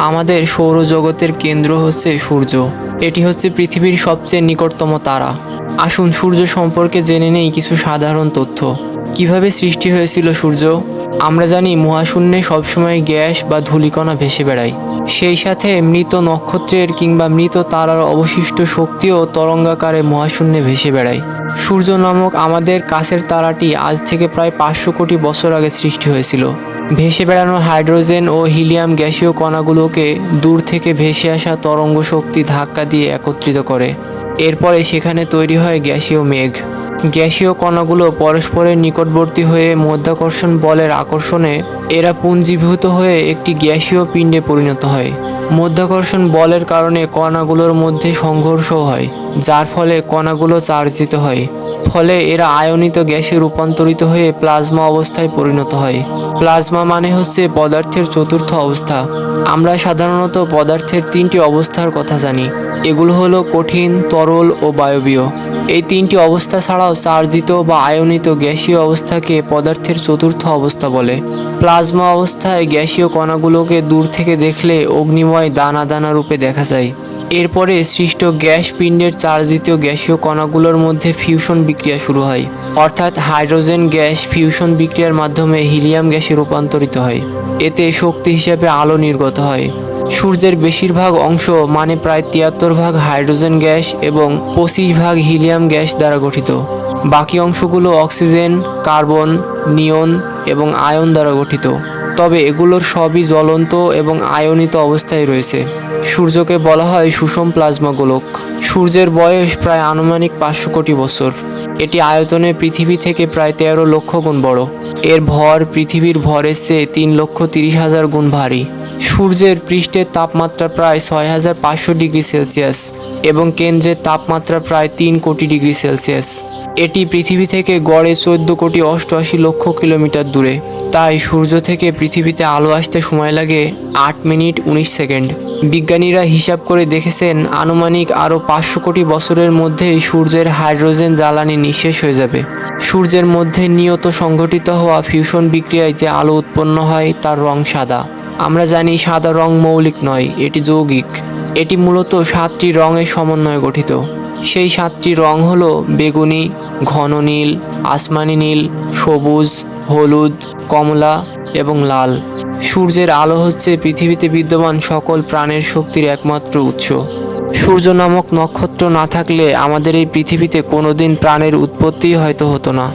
আমাদের সৌরজগতের কেন্দ্র হচ্ছে সূর্য। এটি হচ্ছে পৃথিবীর সবচেয়ে নিকটতম তারা। আসুন, সূর্য সম্পর্কে জেনে নেই কিছু সাধারণ তথ্য। কীভাবে সৃষ্টি হয়েছিল সূর্য? আমরা জানি মহাশূন্যে সবসময় গ্যাস বা ধূলিকণা ভেসে বেড়ায়। সেই সাথে মৃত নক্ষত্রের কিংবা মৃত তারার অবশিষ্ট শক্তিও তরঙ্গাকারে মহাশূন্যে ভেসে বেড়ায়। সূর্য নামক আমাদের কাছের তারাটি আজ থেকে প্রায় পাঁচশো কোটি বছর আগে সৃষ্টি হয়েছিল। ভেসে বেড়ানো হাইড্রোজেন ও হিলিয়াম গ্যাসীয় কণাগুলোকে দূর থেকে ভেসে আসা তরঙ্গ শক্তি ধাক্কা দিয়ে একত্রিত করে। এরপরে সেখানে তৈরি হয় গ্যাসীয় মেঘ। গ্যাসীয় কণাগুলো পরস্পরের নিকটবর্তী হয়ে মধ্যাকর্ষণ বলের আকর্ষণে এরা পুঞ্জীভূত হয়ে একটি গ্যাসীয় পিণ্ডে পরিণত হয়। মধ্যাকর্ষণ বলের কারণে কণাগুলোর মধ্যে সংঘর্ষ হয়, যার ফলে কণাগুলো চার্জিত হয়। ফলে এরা আয়নিত গ্যাসে রূপান্তরিত হয়ে প্লাজমা অবস্থায় পরিণত হয়। প্লাজমা মানে হচ্ছে পদার্থের চতুর্থ অবস্থা। আমরা সাধারণত পদার্থের তিনটি অবস্থার কথা জানি। এগুলো হলো কঠিন, তরল ও বায়বীয়। এই তিনটি অবস্থা ছাড়াও চার্জিত বা আয়নিত গ্যাসীয় অবস্থাকে পদার্থের চতুর্থ অবস্থা বলে। প্লাজমা অবস্থায় গ্যাসীয় কণাগুলোকে দূর থেকে দেখলে অগ্নিময় দানা দানা রূপে দেখা যায়। এরপরে সৃষ্ট গ্যাস পিণ্ডের চার্জিত গ্যাসীয় কণাগুলোর মধ্যে ফিউশন বিক্রিয়া শুরু হয়। অর্থাৎ হাইড্রোজেন গ্যাস ফিউশন বিক্রিয়ার মাধ্যমে হিলিয়াম গ্যাসে রূপান্তরিত হয়। এতে শক্তি হিসেবে আলো নির্গত হয়। সূর্যের বেশিরভাগ অংশ মানে প্রায় তিয়াত্তর ভাগ হাইড্রোজেন গ্যাস এবং পঁচিশ ভাগ হিলিয়াম গ্যাস দ্বারা গঠিত। বাকি অংশগুলো অক্সিজেন, কার্বন, নিয়ন এবং আয়ন দ্বারা গঠিত। তবে এগুলোর সবই জ্বলন্ত এবং আয়নিত অবস্থায় রয়েছে। সূর্যকে বলা হয় সুষম প্লাজমা গোলক। সূর্যের বয়স প্রায় আনুমানিক পাঁচশো কোটি বছর। এটি আয়তনে পৃথিবী থেকে প্রায় তেরো লক্ষ গুণ বড়। এর ভর পৃথিবীর ভরের চেয়ে তিন লক্ষ তিরিশ হাজার গুণ ভারী। সূর্যের পৃষ্ঠের তাপমাত্রা প্রায় ছয় হাজার পাঁচশো ডিগ্রি সেলসিয়াস এবং কেন্দ্রের তাপমাত্রা প্রায় তিন কোটি ডিগ্রি সেলসিয়াস। এটি পৃথিবী থেকে গড়ে চোদ্দ কোটি অষ্টআশি লক্ষ কিলোমিটার দূরে। তাই সূর্য থেকে পৃথিবীতে আলো আসতে সময় লাগে আট মিনিট উনিশ সেকেন্ড। বিজ্ঞানীরা হিসাব করে দেখেছেন, আনুমানিক আরও পাঁচশো কোটি বছরের মধ্যেই সূর্যের হাইড্রোজেন জ্বালানি নিঃশেষ হয়ে যাবে। সূর্যের মধ্যে নিয়ত সংঘটিত হওয়া ফিউশন বিক্রিয়ায় যে আলো উৎপন্ন হয়, তার রং সাদা। আমরা জানি সাদা রং মৌলিক নয়, এটি যৌগিক। এটি মূলত সাতটি রঙের সমন্বয়ে গঠিত। সেই সাতটি রং হলো বেগুনি, ঘন নীল, আসমানি নীল, সবুজ, হলুদ কমলা এবং লাল। সূর্যের আলো হচ্ছে পৃথিবীতে বিদ্যমান সকল প্রাণের শক্তির একমাত্র উৎস। সূর্য নামক নক্ষত্র না থাকলে আমাদের এই পৃথিবীতে কোনোদিন প্রাণের উৎপত্তিই হয়তো হতো না।